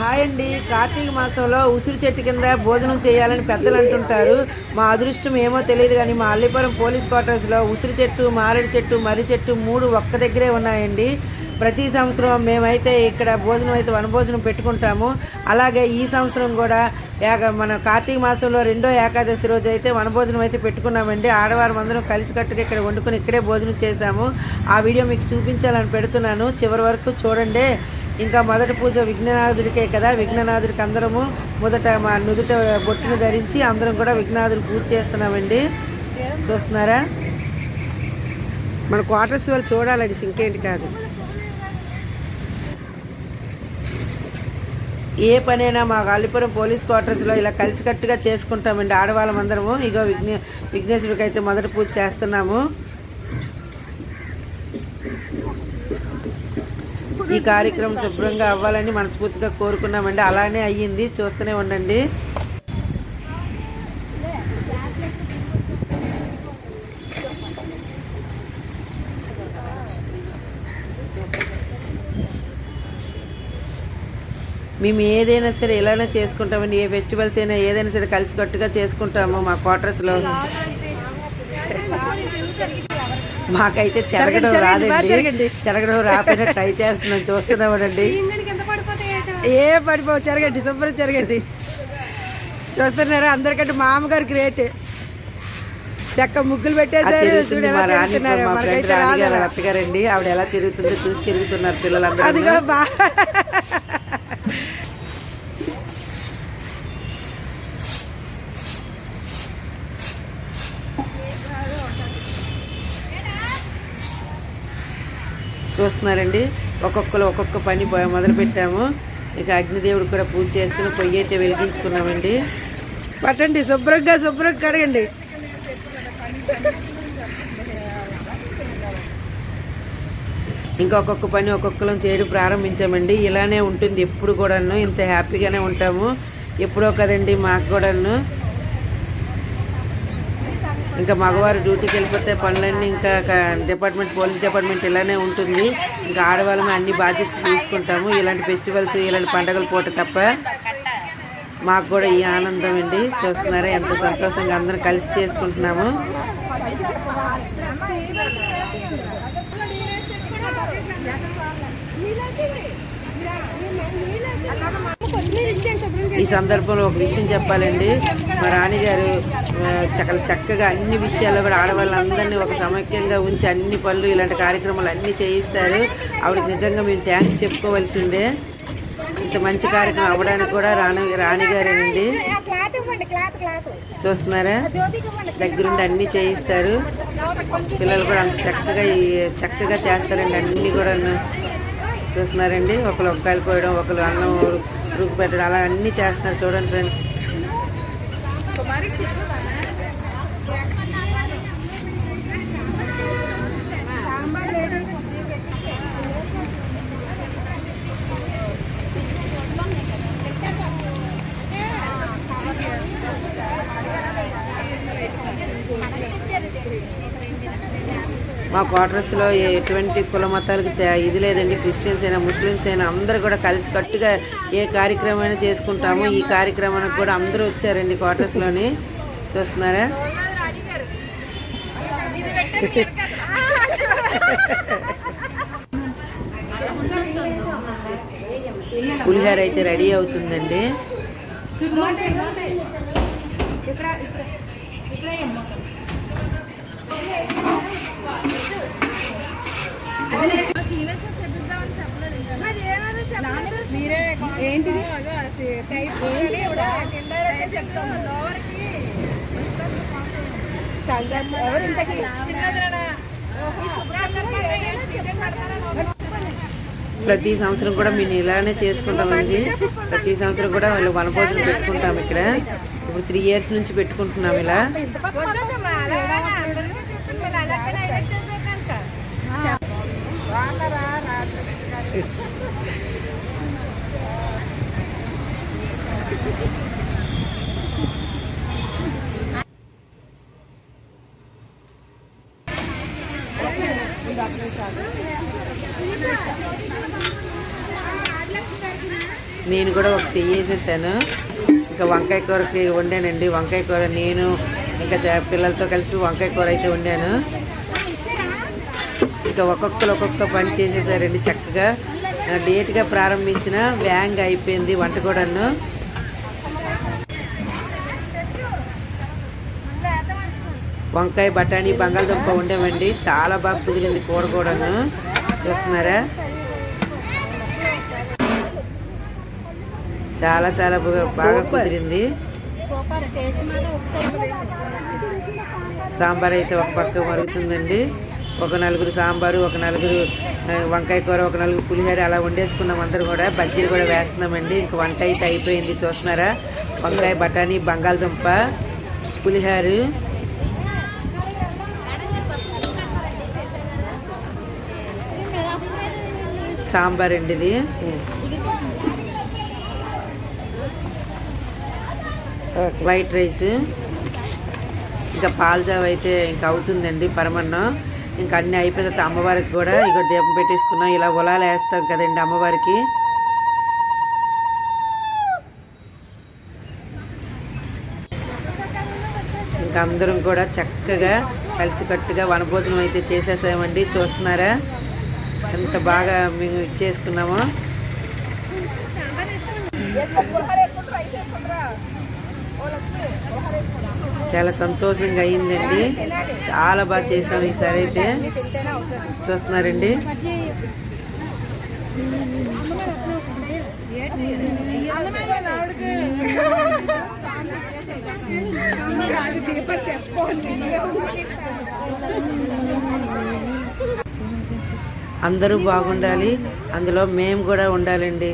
Hi అండి. కార్తీక మాసంలో ఉసిరి చెట్టు కింద భోజనం చేయాలని పెద్దలు అంటుంటారు. మా అదృష్టం ఏమో తెలియదు కానీ మా అల్లిపురం పోలీస్ క్వార్టర్స్లో ఉసిరి చెట్టు మారేడు చెట్టు మర్రి చెట్టు మూడు ఒక్క దగ్గరే ఉన్నాయండి. ప్రతి సంవత్సరం మేమైతే ఇక్కడ భోజనం అయితే వనభోజనం పెట్టుకుంటాము. అలాగే ఈ సంవత్సరం కూడా ఏక మన కార్తీక మాసంలో రెండో ఏకాదశి రోజు అయితే వనభోజనం అయితే పెట్టుకున్నామండి. ఆడవారం అందరం కలిసికట్టుగా ఇక్కడ వండుకొని ఇక్కడే భోజనం చేశాము. ఆ వీడియో మీకు చూపించాలని పెడుతున్నాను. చివరి వరకు చూడండి. ఇంకా మొదటి పూజ విఘ్ననాథుడికే కదా. విఘ్ననాథుడికి అందరము మొదట మా నుదుట బొట్టును ధరించి అందరం కూడా విఘ్నాథుడు పూజ చేస్తున్నామండి. చూస్తున్నారా? మన క్వార్టర్స్ వాళ్ళు చూడాలండి ఇంకేంటి కాదు. ఏ పనైనా మా గాలిపురం పోలీస్ క్వార్టర్స్లో ఇలా కలిసికట్టుగా చేసుకుంటామండి ఆడవాళ్ళం అందరము ఇగో విఘ్నే విఘ్నేశ్వరుడికి అయితే మొదటి పూజ చేస్తున్నాము. ఈ కార్యక్రమం శుభ్రంగా అవ్వాలని మనస్ఫూర్తిగా కోరుకున్నామండి. అలానే అయ్యింది. చూస్తూనే ఉండండి. మేము ఏదైనా సరే ఇలానే చేసుకుంటామండి. ఏ ఫెస్టివల్స్ అయినా ఏదైనా సరే కలిసికట్టుగా చేసుకుంటాము మా క్వార్టర్స్లో. మాకైతే చెరగడం రాదండి. చెరగడం రాకపోయినా ట్రై చేస్తున్నాం చూస్తున్నామండి. ఏ పడిపోవు చెరగండి శుభ్రం చెరగండి చూస్తున్నారా అందరికంటే మా అమ్మగారు గ్రేట్. చెక్క ముగ్గులు పెట్టేసారు అత్తగారండి ఆవిడ ఎలా చెరుగుతుందో చూసి చెరుగుతున్నారు పిల్లలందరూ. అదిగో బా. చూస్తున్నారండి ఒక్కొక్కరు ఒక్కొక్క పని మొదలుపెట్టాము. మొదలు పెట్టాము ఇక అగ్నిదేవుడు కూడా పూజ చేసుకుని పొయ్యి అయితే వెలిగించుకున్నామండి. పట్టండి శుభ్రంగా శుభ్రంగా కడగండి. ఇంకా ఒక్కొక్క పని ఒక్కొక్కరం చేయడం ప్రారంభించామండి. ఇలానే ఉంటుంది ఎప్పుడు కూడాను. ఇంత హ్యాపీగానే ఉంటాము. ఎప్పుడో కదండి మాకు కూడాను. ఇంకా మగవారు డ్యూటీకి వెళ్ళిపోతే పనులన్నీ ఇంకా డిపార్ట్మెంట్ పోలీస్ డిపార్ట్మెంట్ ఇలానే ఉంటుంది. ఇంకా ఆడవాళ్ళమే అన్ని బాధ్యతలు తీసుకుంటాము. ఇలాంటి ఫెస్టివల్స్ ఇలాంటి పండగల పూట తప్ప మాకు కూడా ఈ ఆనందం అండి. చూస్తున్నారా ఎంత సంతోషంగా అందరం కలిసి చేసుకుంటున్నాము. ఈ సందర్భంలో ఒక విషయం చెప్పాలండి. మా రాణిగారు చక్కగా చక్కగా అన్ని విషయాల్లో కూడా ఆడవాళ్ళందరినీ ఒక సమైక్యంగా ఉంచి అన్ని పనులు ఇలాంటి కార్యక్రమాలు అన్నీ చేయిస్తారు. ఆవిడకి నిజంగా మేము థ్యాంక్స్ చెప్పుకోవాల్సిందే. ఇంత మంచి కార్యక్రమం అవ్వడానికి కూడా రాణి రాణిగారేనండి క్లాత్ చూస్తున్నారా? దగ్గరుండి అన్నీ చేయిస్తారు. పిల్లలు కూడా అంత చక్కగా చక్కగా చేస్తారండి అన్నీ కూడా చూస్తున్నారండి? ఒకరు ఒక్కలు కోయడం ఒకరు అన్నం ఉరుకు పెట్టడం అలా అన్నీ చేస్తున్నారు చూడండి ఫ్రెండ్స్. మా క్వార్టర్స్లో ఎటువంటి కుల మతాలకు ఇది లేదండి. క్రిస్టియన్స్ అయినా ముస్లిమ్స్ అయినా అందరూ కూడా కలిసి కట్టుగా ఏ కార్యక్రమం చేసుకుంటాము. ఈ కార్యక్రమానికి కూడా అందరూ వచ్చారండి క్వార్టర్స్లోని చూస్తున్నారా? పులిహోర అయితే రెడీ అవుతుందండి. ఇక్కడ ఇక్కడ ఎవరు ఇంతకి ప్రతి సంవత్సరం కూడా మేము ఇలానే చేసుకుంటామండి. ప్రతి సంవత్సరం కూడా వాళ్ళు వనభోజనం పెట్టుకుంటాం ఇక్కడ. ఇప్పుడు త్రీ ఇయర్స్ నుంచి పెట్టుకుంటున్నాం ఇలా. నేను కూడా ఒక చెయ్యి వేసేసాను. ఇంకా వంకాయ కూరకి వండానండి. వంకాయ కూర నేను ఇంకా పిల్లలతో కలిపి వంకాయ కూర అయితే వండాను. ఇంకా ఒక్కొక్కరు ఒక్కొక్క పని చేసేసారండి చక్కగా. లేట్గా ప్రారంభించిన వ్యాంగ్ అయిపోయింది వంట కూడాను. వంకాయ బఠానీ బంగాళదుంప వండామండి. చాలా బాగా కుదిరింది కూర కూడాను. చూస్తున్నారా? చాలా చాలా బాగా- కుదిరింది. సాంబార్ అయితే ఒక పక్క మరుగుతుందండి. ఒక నలుగురు సాంబారు ఒక నలుగురు వంకాయ కూర ఒక నలుగురు పులిహోర అలా వండేసుకున్నాం అందరం కూడా. బజ్జీలు కూడా వేస్తున్నామండి. ఇంక వంట అయితే అయిపోయింది. చూస్తున్నారా? వంకాయ బఠానీ బంగాళదుంప పులిహోర. సాంబార్ అండి ఇది వైట్ రైస్ ఇంకా పాల్జావ్ అయితే ఇంకా అవుతుందండి పరమన్నం. ఇంకా అన్నీ అయిపోయిన తర్వాత అమ్మవారికి కూడా ఇక దీపం పెట్టేసుకున్నాం. ఇలా ఉలాలు వేస్తాం కదండి అమ్మవారికి. ఇంకా అందరం కూడా చక్కగా కలిసికట్టుగా వనభోజనం అయితే చేసేసామండి. చూస్తున్నారా? ఎంత బాగా మేము ఇచ్చేసుకున్నామో చాలా సంతోషంగా అయిందండి. చాలా బాగా చేసాం ఈసారి అయితే. చూస్తున్నారండి. అందరూ బాగుండాలి. అందులో మేము కూడా ఉండాలండి.